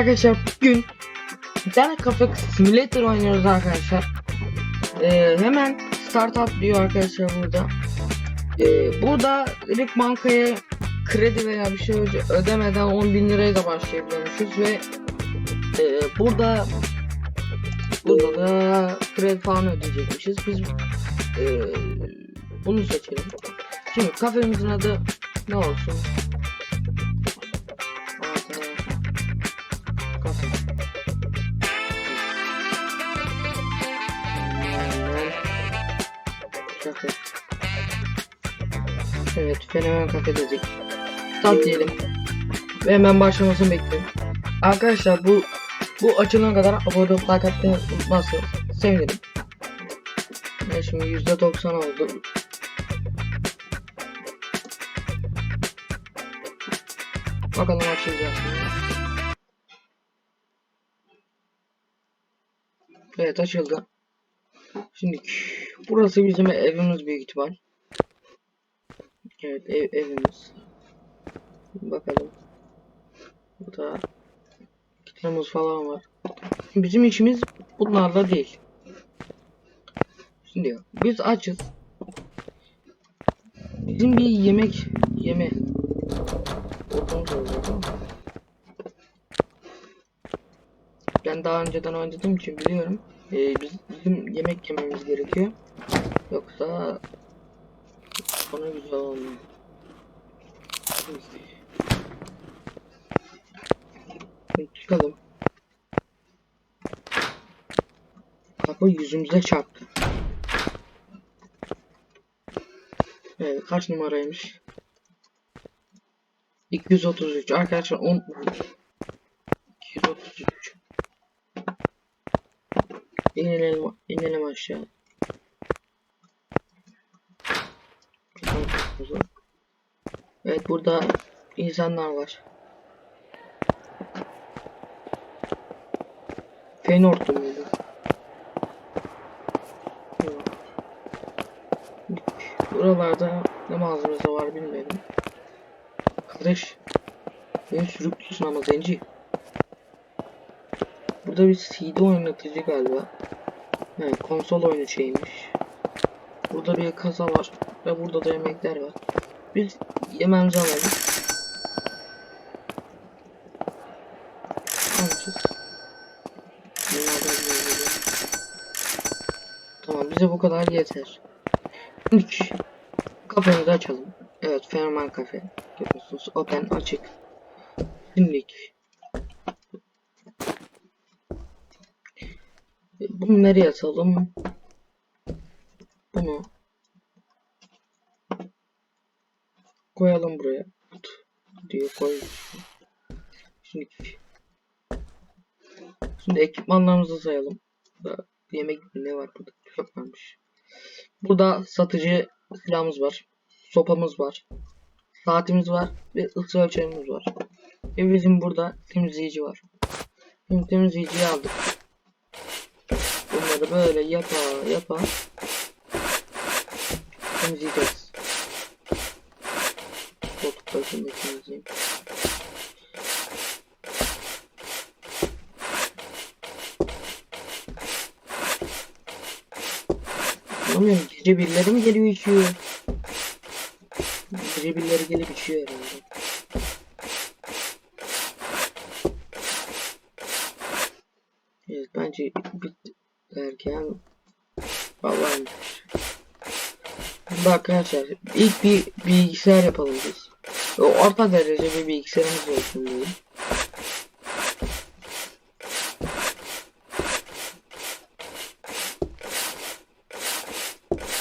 Arkadaşlar. Bugün bir tane kafa simulator oynuyoruz arkadaşlar. Ee, hemen startup diyor arkadaşlar burada. Ee, burada direkt bankaya kredi veya bir şey öde- ödemeden 10 bin liraya da başlayabiliyormuşuz ve e, burada burada da kredi falan ödeyecekmişiz. Biz e, bunu seçelim. Şimdi kafemizin adı ne olsun? Evet, fenomen kafe dedik. Start diyelim. Ve hemen başlamasını bekliyorum. Arkadaşlar bu bu açılana kadar abone olup like atmayı unutmazsanız sevinirim. Ya şimdi %90 oldu. Bakalım açılacak? Evet açıldı. Şimdi burası bizim evimiz büyük ihtimal. Evet ev, evimiz. Bakalım. Burada kitlemiz falan var. Bizim işimiz bunlarla değil. Şimdi biz açız. Bizim bir yemek yeme. Ben daha önceden oynadığım için biliyorum. Ee, biz, bizim yemek yememiz gerekiyor. Yoksa bana güzel. Şimdi çıkalım. Kapı yüzümüze çarptı. Evet kaç numaraymış? 233 arkadaşlar 10 233 İnelim, inelim aşağı. Evet burada insanlar var. Feyenoord'du muydu? Yok. Buralarda ne malzemesi var bilmiyorum. Kardeş. Beni sürüklüsün ama zenci. Burada bir CD oynatıcı galiba. Evet, konsol oyunu şeymiş. Burada bir kasa var ve burada da yemekler var. Biz yememizi alalım. Bir. Tamam bize bu kadar yeter. Şimdi kafemizi açalım. Evet Fenomen Kafe. Görüyorsunuz open açık. Şimdilik Bunu nereye atalım? Bunu koyalım buraya. diye koy. Şimdi Şimdi ekipmanlarımızı sayalım. Burada yemek ne var burada? Tüfek varmış. Burada satıcı silahımız var. Sopamız var. Saatimiz var ve ısı ölçerimiz var. Ve bizim burada temizleyici var. Şimdi temizleyiciyi aldık. Bunları böyle yapa yapa temizleyeceğiz. Temizleyeyim. Anlamıyorum gece birileri mi geliyor içiyor? Gece birileri gelip içiyor herhalde. Evet bence bitti derken vallahi Şimdi arkadaşlar ilk bir bilgisayar yapalım biz. O orta derece bir bilgisayarımız olsun diye.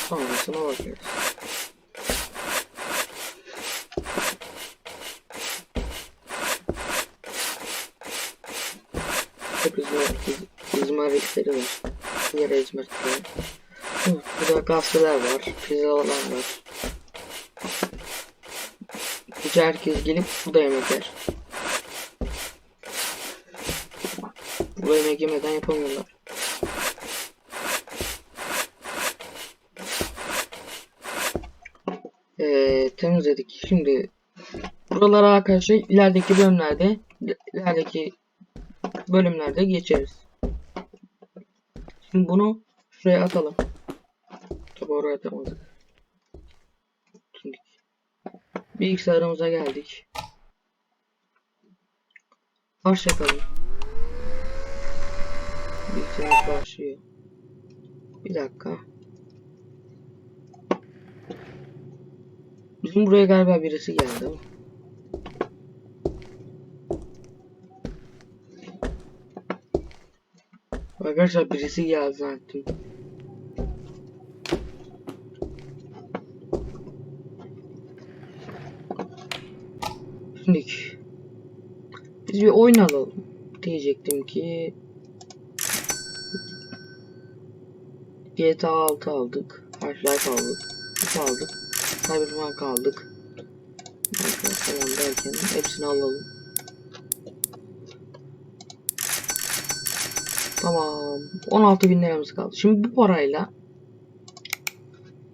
Sonrasına bakıyoruz. İzmaritleri, izmaritleri var. Yere izmaritleri. Hı, Burada gazeteler var, pizzalar var. Gece herkes gelip burada yemek yer. Bu yemek yemeden yapamıyorlar. Ee, temizledik. Şimdi buralara arkadaşlar ilerideki bölümlerde ilerideki bölümlerde geçeriz. Şimdi bunu şuraya atalım. Tabi oraya atamadık. Şimdi bilgisayarımıza geldik. Başlayalım. Bilgisayar başlıyor. Bir dakika. Bizim buraya galiba birisi geldi. Arkadaşlar birisi geldi zannettim. Şimdi biz bir oyun diyecektim ki GTA 6 aldık, Half-Life aldık, FIFA aldık, Cyberpunk aldık. Falan derken hepsini alalım. Tamam. 16 bin liramız kaldı. Şimdi bu parayla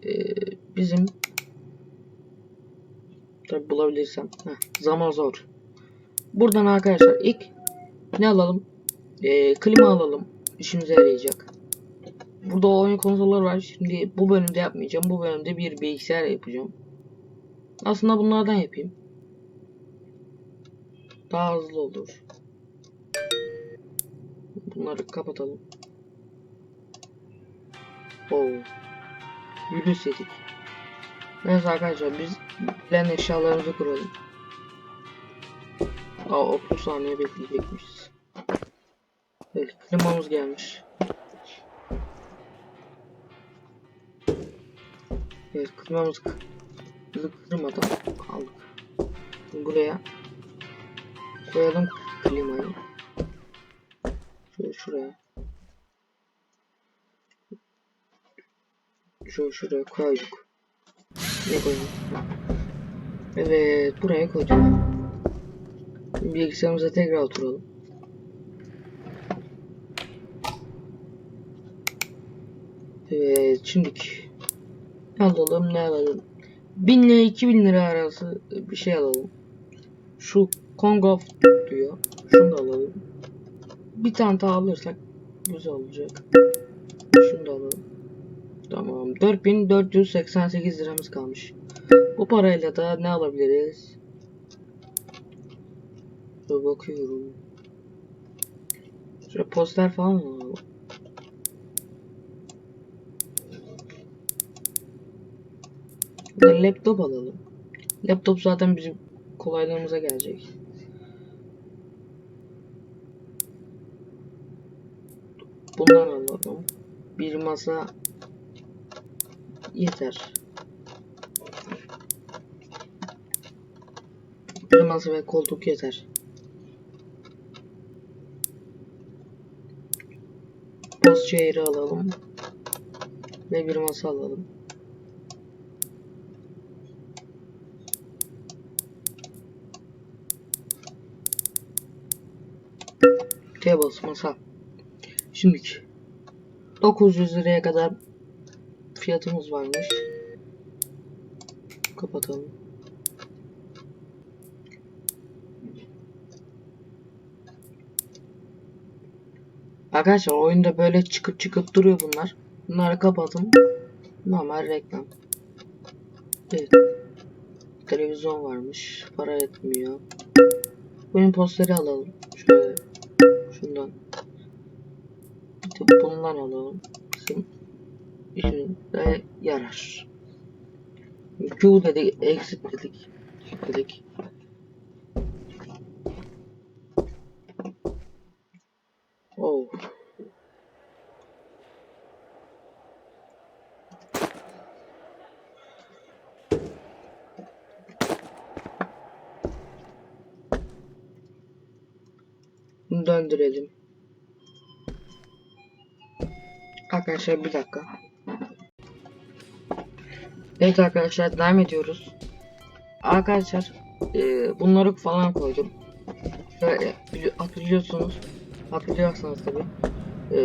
eee, bizim tabi bulabilirsem heh, zaman zor. Buradan arkadaşlar ilk ne alalım? Eee, klima alalım. İşimize yarayacak. Burada oyun konsolları var. Şimdi bu bölümde yapmayacağım. Bu bölümde bir bilgisayar yapacağım. Aslında bunlardan yapayım. Daha hızlı olur. Bunları kapatalım. Oo. Virüs yedik. Neyse arkadaşlar biz plan eşyalarımızı kuralım. Aa 30 saniye bekleyecekmişiz. Evet klimamız gelmiş. Evet klimamız bizi kırmadan aldık. Şimdi buraya koyalım klimayı. Şöyle şuraya. Şöyle şuraya koyduk. Ne koyduk? Evet buraya koyduk. Şimdi bilgisayarımıza tekrar oturalım. Evet şimdilik ne alalım ne alalım 1000 ile 2000 lira arası bir şey alalım. Şu Kongo diyor. Şunu da alalım. Bir tane daha alırsak güzel olacak. Şunu da alalım. Tamam. 4488 liramız kalmış. Bu parayla da ne alabiliriz? Dur bakıyorum. Şöyle poster falan mı? Bir laptop alalım. Laptop zaten bizim kolaylığımıza gelecek. Bundan alalım. Bir masa yeter. Masa ve koltuk yeter. Post chair'ı alalım. Ve bir masa alalım. Tables masa. Şimdiki 900 liraya kadar fiyatımız varmış. Kapatalım. Arkadaşlar oyunda böyle çıkıp çıkıp duruyor bunlar. Bunları kapatın. Normal reklam. Evet. Televizyon varmış. Para etmiyor. Oyun posteri alalım. Şöyle. Şundan. Bundan alalım. İşimize yarar. Q dedik, exit dedik. Dedik. Oh. Döndürelim. Arkadaşlar bir dakika. Evet arkadaşlar devam ediyoruz. Arkadaşlar e, bunları falan koydum. Şöyle hatırlıyorsunuz. Hatırlıyorsanız tabi. E,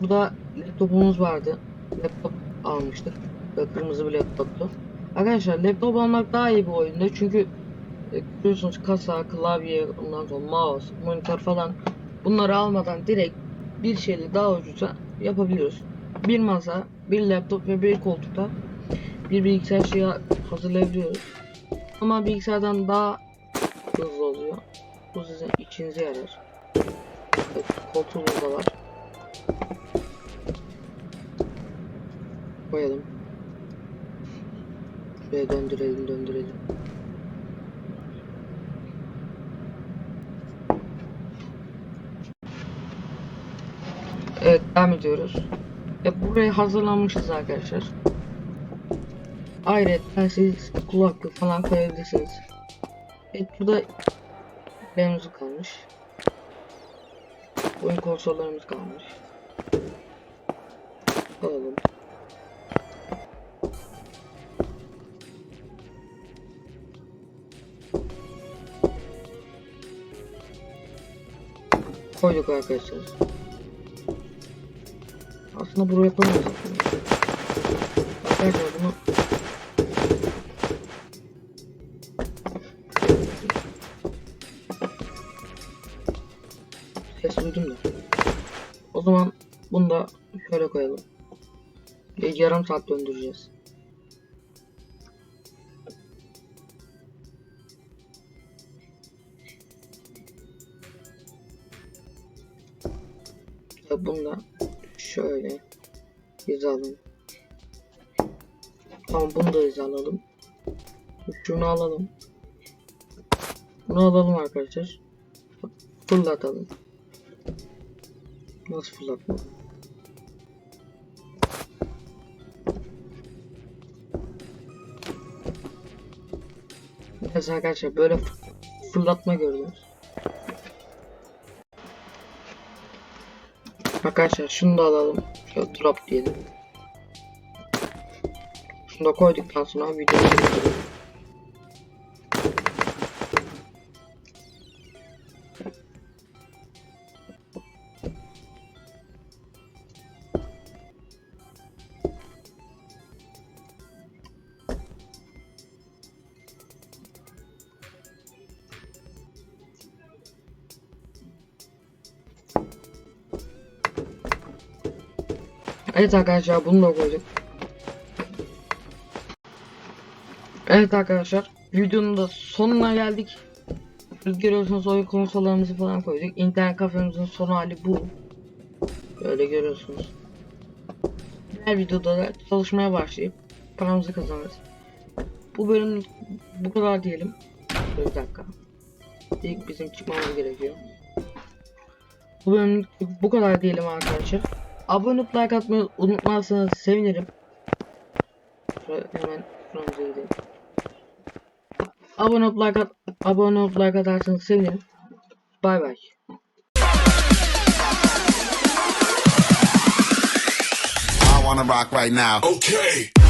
burada laptopumuz vardı. Laptop almıştık. Ve kırmızı bir laptoptu. Arkadaşlar laptop almak daha iyi bir oyunda çünkü e, biliyorsunuz kasa, klavye, ondan sonra mouse, monitör falan bunları almadan direkt bir şeyle daha ucuza yapabiliyoruz. Bir masa, bir laptop ve bir koltukta bir bilgisayar şeyi hazırlayabiliyoruz. Ama bilgisayardan daha hızlı oluyor. Bu sizin içinize yarar. Evet, koltuğumuz da var. Koyalım. Şuraya döndürelim döndürelim. Evet devam ediyoruz. E, buraya hazırlanmışız arkadaşlar. Ayrıca siz kulaklık falan koyabilirsiniz. Evet burada benimiz kalmış. Oyun konsollarımız kalmış. Alalım. Koyduk arkadaşlar. Aslında buraya koymayacak. Arkadaşlar bunu şöyle koyalım. Ya- Yarım saat döndüreceğiz. Ya bunu da şöyle hizalayalım. Tamam bunu da hizalayalım. Şunu alalım. Bunu alalım arkadaşlar. Fırlatalım. Nasıl fırlatma? Evet arkadaşlar böyle fı- fırlatma gördünüz. Arkadaşlar şunu da alalım. Şöyle drop diyelim. Şunu da koyduktan sonra videoyu Evet arkadaşlar bunu da koyduk. Evet arkadaşlar videonun da sonuna geldik. Görüyorsunuz oyun konsollarımızı falan koyduk. İnternet kafemizin son hali bu. Böyle görüyorsunuz. Her videoda da çalışmaya başlayıp paramızı kazanırız. Bu bölüm bu kadar diyelim. Bir dakika. İlk bizim çıkmamız gerekiyor. Bu bölüm bu kadar diyelim arkadaşlar. Abone olup like atmayı unutmazsanız sevinirim. Şöyle hemen şuramıza gidelim. Abone olup like at abone olup like atarsanız sevinirim. Bay bay. I wanna rock right now. Okay.